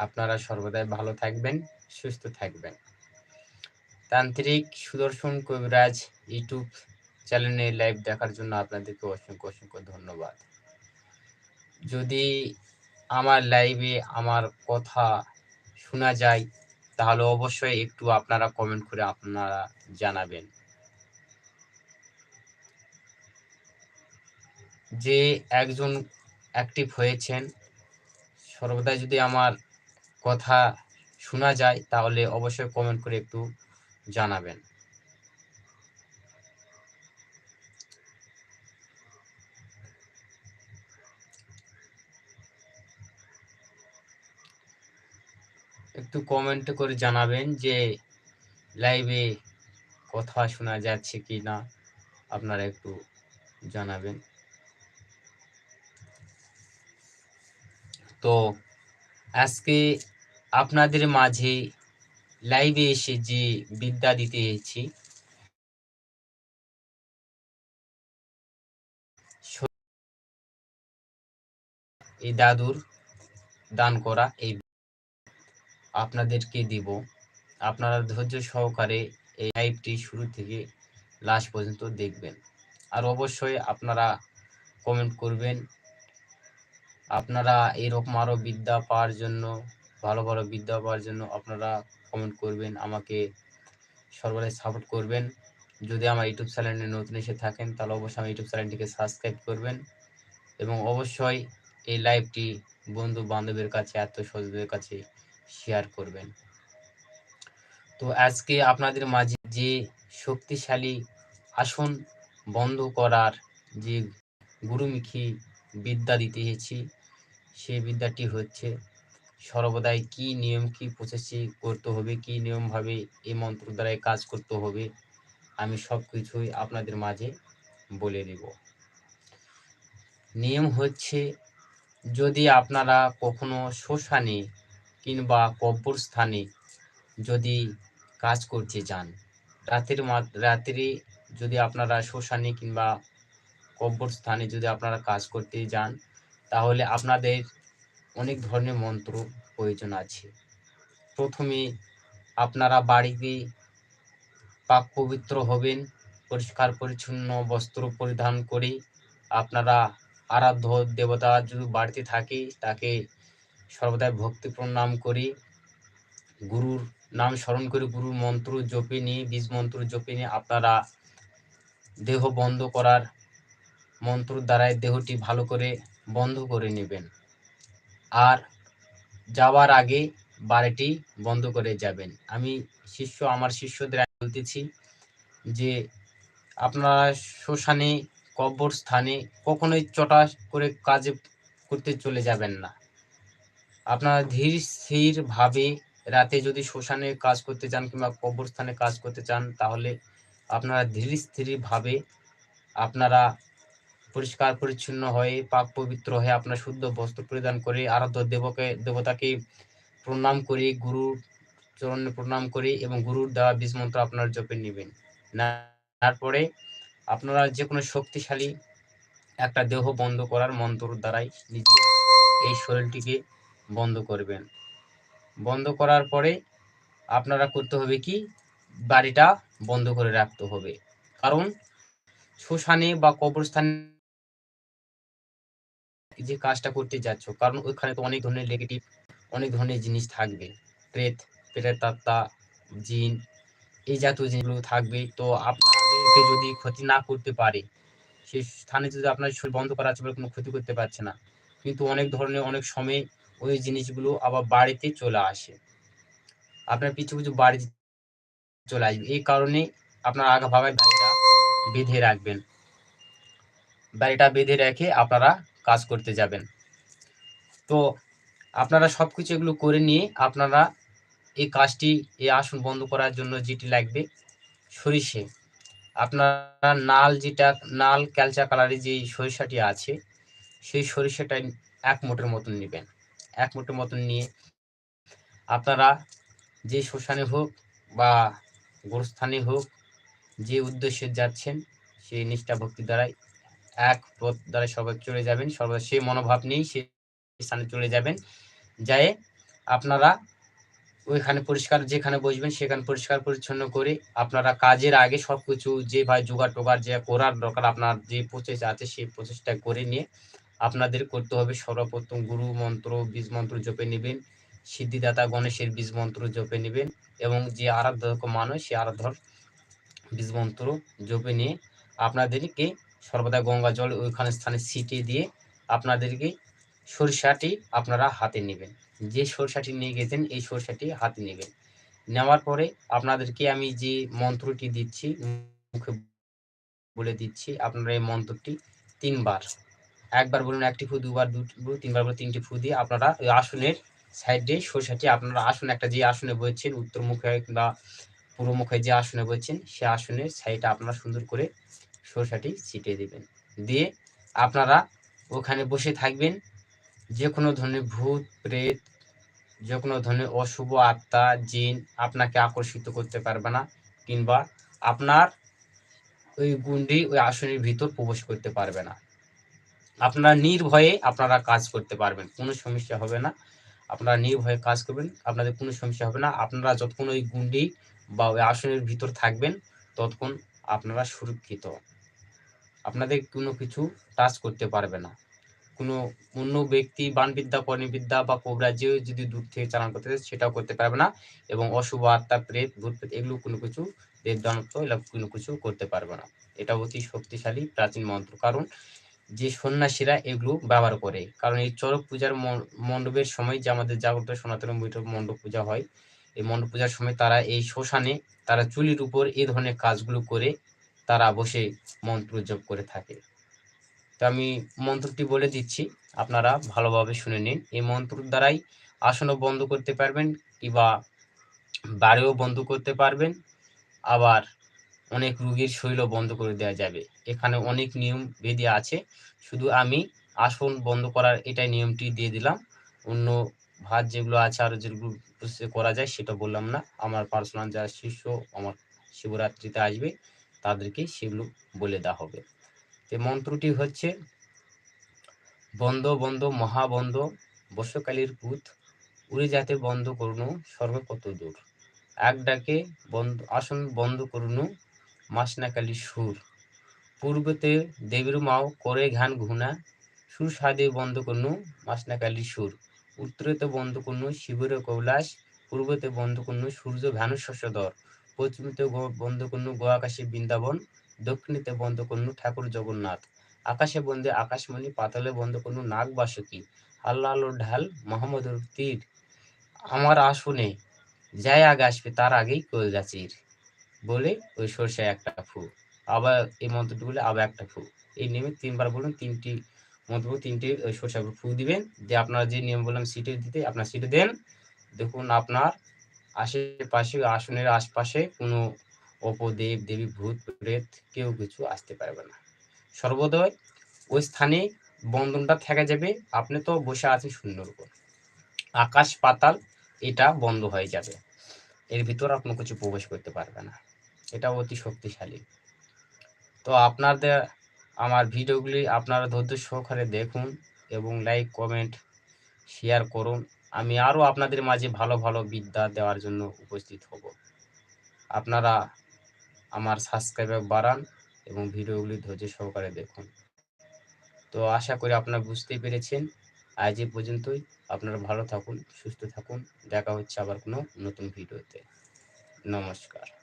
আপনারা সর্বদাই ভালো থাকবেন, সুস্থ থাকবেন। তান্ত্রিক সুদর্শন কবিরাজ ইউটিউব চ্যানেলে লাইভ দেখার জন্য আপনাদেরকে অসংখ্য অসংখ্য ধন্যবাদ। যদি আমার লাইভে আমার কথা শোনা যায়, তাহলে অবশ্যই একটু আপনারা কমেন্ট করে আপনারা জানাবেন। যে একজন অ্যাক্টিভ হয়েছেন সর্বদা যদি আমার কথা শোনা যায়, তাহলে অবশ্যই কমেন্ট করে একটু জানাবেন। একটু কমেন্ট করে জানাবেন যে লাইভে কথা শোনা যাচ্ছে কি না, আপনারা একটু জানাবেন। তো আজকে আপনাদের মাঝে লাইভে এসে যে বিদ্যা দিতে এসেছি এই দাদুর দান করা এই আপনাদেরকে দিব। আপনারা ধৈর্য সহকারে এই লাইভটি শুরু থেকে লাস্ট পর্যন্ত দেখবেন। আর অবশ্যই আপনারা কমেন্ট করবেন আপনারা এরকম আরও বিদ্যা পাওয়ার জন্য, ভালো ভালো বিদ্যা পাওয়ার জন্য আপনারা কমেন্ট করবেন, আমাকে সর্বদাই সাপোর্ট করবেন। যদি আমার ইউটিউব চ্যানেলে নতুন এসে থাকেন, তাহলে অবশ্যই আমার ইউটিউব চ্যানেলটিকে সাবস্ক্রাইব করবেন। এবং অবশ্যই এই লাইভটি বন্ধু বান্ধবের কাছে আত্মস্বজনদের কাছে শেয়ার করবেন। তো আজকে আপনাদের মাঝে যে শক্তিশালী আসন বন্ধ করার যে গুরুমুখী বিদ্যা দিতে এসেছি সেই বিদ্যাটি হচ্ছে, সর্বদাই কি নিয়ম, কি প্রসেসে করতে হবে, কি নিয়মভাবে এই মন্ত্র দ্বারাই কাজ করতে হবে, আমি সব কিছুই আপনাদের মাঝে বলে দেব। নিয়ম হচ্ছে, যদি আপনারা কখনো শ্মশানে কিংবা কবরস্থানে যদি কাজ করতে যান রাতের রাত্রে যদি আপনারা শ্মশানে কিংবা কবরস্থানে যদি আপনারা কাজ করতে যান তাহলে আপনাদের অনেক ধরনের মন্ত্র প্রয়োজন আছে। প্রথমে আপনারা বাড়িতে পাক পবিত্র হবেন, পরিষ্কার পরিচ্ছন্ন বস্ত্র পরিধান করে আপনারা আরাধ্য দেবতা যদি বাড়িতে থাকে, তাকে সর্বদাই ভক্তি প্রণাম করে, গুরুর নাম স্মরণ করে গুরুর মন্ত্র জপে নিয়ে, বীজ মন্ত্র জপে নিয়ে আপনারা দেহ বন্ধ করার মন্ত্র দ্বারাই দেহটি ভালো করে বন্ধ করে নেবেন। আর যাওয়ার আগে বাড়িটি বন্ধ করে যাবেন। আমি শিষ্য, আমার শিষ্যদের বলতেছি যে, আপনারা শ্মশানে কবর স্থানে কখনোই চটা করে কাজে করতে চলে যাবেন না। আপনারা ধীর স্থির ভাবে রাতে যদি শ্মশানে কাজ করতে চান কিংবা কবরস্থানে কাজ করতে চান, তাহলে আপনারা ধীর স্থির ভাবে আপনারা পরিষ্কার, পরিচ্ছন্ন হয়ে, পাক পবিত্র হয়ে আপনার শুদ্ধ বস্ত্র পরিধান করে, আরাধ্য দেবকে, দেবতাকে প্রণাম করে গুরুর চরণে প্রণাম করে এবং গুরুর দেওয়া বীজ মন্ত্র আপনার জপে নেবেন। তারপরে আপনারা যে কোনো শক্তিশালী একটা দেহ বন্ধ করার মন্ত্র দ্বারাই নিজে এই শরীরটিকে বন্ধ করবেন। বন্ধ করার পরে আপনারা করতে হবে কি? বাড়িটা বন্ধ করে রাখতে হবে। কারণ শ্মশানে বা কবরস্থানে যে কাজটা করতে যাচ্ছ, কারণ ওইখানে তো অনেক ধরনের নেগেটিভ অনেক ধরনের জিনিস থাকবে। প্রেত প্রেতাত্মা জিন, এই জাতীয় জিনিসগুলো থাকবে। তো আপনাদেরকে যদি ক্ষতি না করতে পারে সেই স্থানে যদি আপনার শরীর বন্ধ করা আছে বলে কোনো ক্ষতি করতে পারছে না, কিন্তু অনেক ধরনের, অনেক সময় ওই জিনিসগুলো আবার বাড়িতে চলে আসে। আপনার পিছু পিছু বাড়িতে চলে আসবে। এই কারণে আপনার আগা ভাবে বাড়িটা বেঁধে রাখবেন। বাড়িটা বেঁধে রেখে আপনারা কাজ করতে যাবেন। তো আপনারা সব কিছু এগুলো করে নিয়ে আপনারা এই কাজটি, এই আসন বন্ধ করার জন্য যেটি লাগবে, সরিষে। আপনারা নাল যেটা, নাল, ক্যালচা কালারের যে সরিষাটি আছে, সেই সরিষাটা এক মুঠের মতন নেবেন। এক মোটের মতন নিয়ে আপনারা যে শ্মশানে হোক বা গোরস্থানে হোক যে উদ্দেশ্যে যাচ্ছেন, সেই নিষ্ঠা ভক্তি দ্বারাই এক পথ দ্বারা সবাই চলে যাবেন, সর্বদা সেই মনোভাব নিয়েই সেই স্থানে চলে যাবেন। যায় আপনারা ওইখানে পরিষ্কার যেখানে বসবেন সেখানে পরিষ্কার পরিচ্ছন্ন করে আপনারা কাজের আগে সব কিছু যে ভাই জোগাড় টোগাড় যে করার দরকার, আপনার যে প্রসেস আছে সেই প্রসেসটা করে নিয়ে আপনাদের করতে হবে। সর্বপ্রথম গুরু মন্ত্র, বীজ মন্ত্র জপে নেবেন, সিদ্ধিদাতা গণেশের বীজ মন্ত্র জপে নেবেন এবং যে আরাধ্য মানুষ সে আরাধ্যর বীজ মন্ত্র জপে নিয়ে আপনাদেরকে সর্বদা গঙ্গা জল ওইখানে স্থানে ছিটিয়ে দিয়ে আপনাদেরকে সরিষাটি আপনারা হাতে নেবেন। যে সরষাটি নিয়ে গেছেন, এই সরষাটি হাতে নেবেন। নেওয়ার পরে আপনাদেরকে আমি যে মন্ত্রটি দিচ্ছি, মুখে বলে দিচ্ছি, আপনারা এই মন্ত্রটি তিনবার, একবার বলুন একটি ফু, দুবার দুটো তিনবার বলুন তিনটি ফু দিয়ে আপনারা ওই আসনের সাইডে সরষাটি আপনারা আসন, একটা যে আসনে বইছেন, উত্তর মুখে কিংবা পূর্ব মুখে যে আসনে বইছেন, সে আসনের সাইডটা আপনারা সুন্দর করে সরষাটি ছিটিয়ে দেবেন। দিয়ে আপনারা ওখানে বসে থাকবেন। যে কোনো ধরনের ভূত, প্রেত যে কোনো ধরনের অশুভ আত্মা, জিন আপনাকে আকর্ষিত করতে পারবে না কিংবা আপনার ওই গুন্ডি ওই আসনের ভিতর প্রবেশ করতে পারবে না। আপনারা নির্ভয়ে আপনারা কাজ করতে পারবেন, কোনো সমস্যা হবে না। আপনারা নির্ভয়ে কাজ করবেন, আপনাদের কোনো সমস্যা হবে না। আপনারা যতক্ষণ ওই গুন্ডি বা ওই আসনের ভিতর থাকবেন, ততক্ষণ আপনারা সুরক্ষিত। আপনাদের কোনো কিছু টাচ করতে পারবে না। কোনো অন্য ব্যক্তি, বানবিদ্যা পর্ণবিদ্যা বা কোবরাজেও যদি দূর থেকে চালান করতে সেটাও করতে পারবে না এবং অশুভ আত্মা, প্রেত, ভূত, প্রেত এগুলো কোনো কিছু দেবদানত্ব এগুলো কোনো কিছু করতে পারবে না। এটা অতি শক্তিশালী, প্রাচীন মন্ত্র। কারণ যে সন্ন্যাসীরা এগুলো ব্যবহার করে, কারণ এই চরক পূজার মণ্ডপের সময় যে আমাদের জাগ্রত সনাতন বৈঠক মণ্ডপ পূজা হয়, এই মণ্ডপ পূজার সময় তারা এই শ্মশানে তারা চুলির উপর এই ধরনের কাজগুলো করে তারা বসে মন্ত্র জপ করে থাকে। তো আমি মন্ত্রটি বলে দিচ্ছি, আপনারা ভালোভাবে শুনে নিন। এই মন্ত্র দ্বারাই আসনও বন্ধ করতে পারবেন কিংবা বাড়িও বন্ধ করতে পারবেন। আবার অনেক রুগীর শৈল বন্ধ করে দেওয়া যাবে। এখানে অনেক নিয়ম বেদি আছে। শুধু আমি আসন বন্ধ করার এটাই নিয়মটি দিয়ে দিলাম। অন্য ভাত যেগুলো আছে আর যেগুলো করা যায় সেটা বললাম না। আমার পার্সোনাল যারা শিষ্য, আমার শিবরাত্রিতে আসবে তাদেরকে সেগুলো বলে দেওয়া হবে। তো মন্ত্রটি হচ্ছে, বন্ধ বন্ধ মহাবন্ধ বর্ষকালীর পুত, উড়ে যাতে বন্ধ করুন স্বর্গ কত দূর। এক ডাকে বন্ধ, আসন বন্ধ করুন মাসনাকালী সুর। পূর্বতে দেবীর মাও করে ঘান ঘুনা সুর সাদে বন্ধ করুন মাসনাকালী সুর। উত্তরেতে বন্ধ করুন শিবের কৈলাস, পূর্বতে বন্ধ করুন সূর্য ভ্যানু শস্যধর পশ্চিমতে বন্ধ করুন গোয়াকাশী বৃন্দাবন, দক্ষিণেতে বন্ধ করুন ঠাকুর জগন্নাথ। আকাশে বন্দে আকাশমণি, পাতলে বন্ধ করুন নাগ বাসুকি। আল্লাহ ঢাল মোহাম্মদুর তীর। আমার আসনে যাই আগে আসবে, তার আগেই কলজাচির বলে ওই সরষায় একটা ফু আবার এই মন্ত্রটি বলে আবার একটা ফু এই নিয়মে তিনবার বলুন, তিনটি মন্ত্র তিনটি ওই সরষা ফু দিবেন। যে আপনারা যে নিয়ম বললাম, সিটে দিতে, আপনার সিটে দেন। দেখুন আপনার আশেপাশে, আসনের আশপাশে কোনো অপদেব, দেবী, ভূত, প্রেত কেউ কিছু আসতে পারবে না। সর্বদয় ওই স্থানে বন্ধনটা থেকে যাবে, আপনি তো বসে আছেন শূন্যর উপর আকাশ পাতাল, এটা বন্ধ হয়ে যাবে। এর ভিতর আপনি কিছু প্রবেশ করতে পারবে না। এটা অতি শক্তিশালী। তো আপনাদের, আমার ভিডিওগুলি আপনারা ধৈর্য সহকারে দেখুন এবং লাইক কমেন্ট শেয়ার করুন। আমি আরও আপনাদের মাঝে ভালো ভালো বিদ্যা দেওয়ার জন্য উপস্থিত হব। আপনারা আমার সাবস্ক্রাইবার বাড়ান এবং ভিডিওগুলি ধৈর্য সহকারে দেখুন। তো আশা করি আপনারা বুঝতে পেরেছেন। আজ এ পর্যন্তই। আপনারা ভালো থাকুন, সুস্থ থাকুন। দেখা হচ্ছে আবার কোনো নতুন ভিডিওতে। নমস্কার।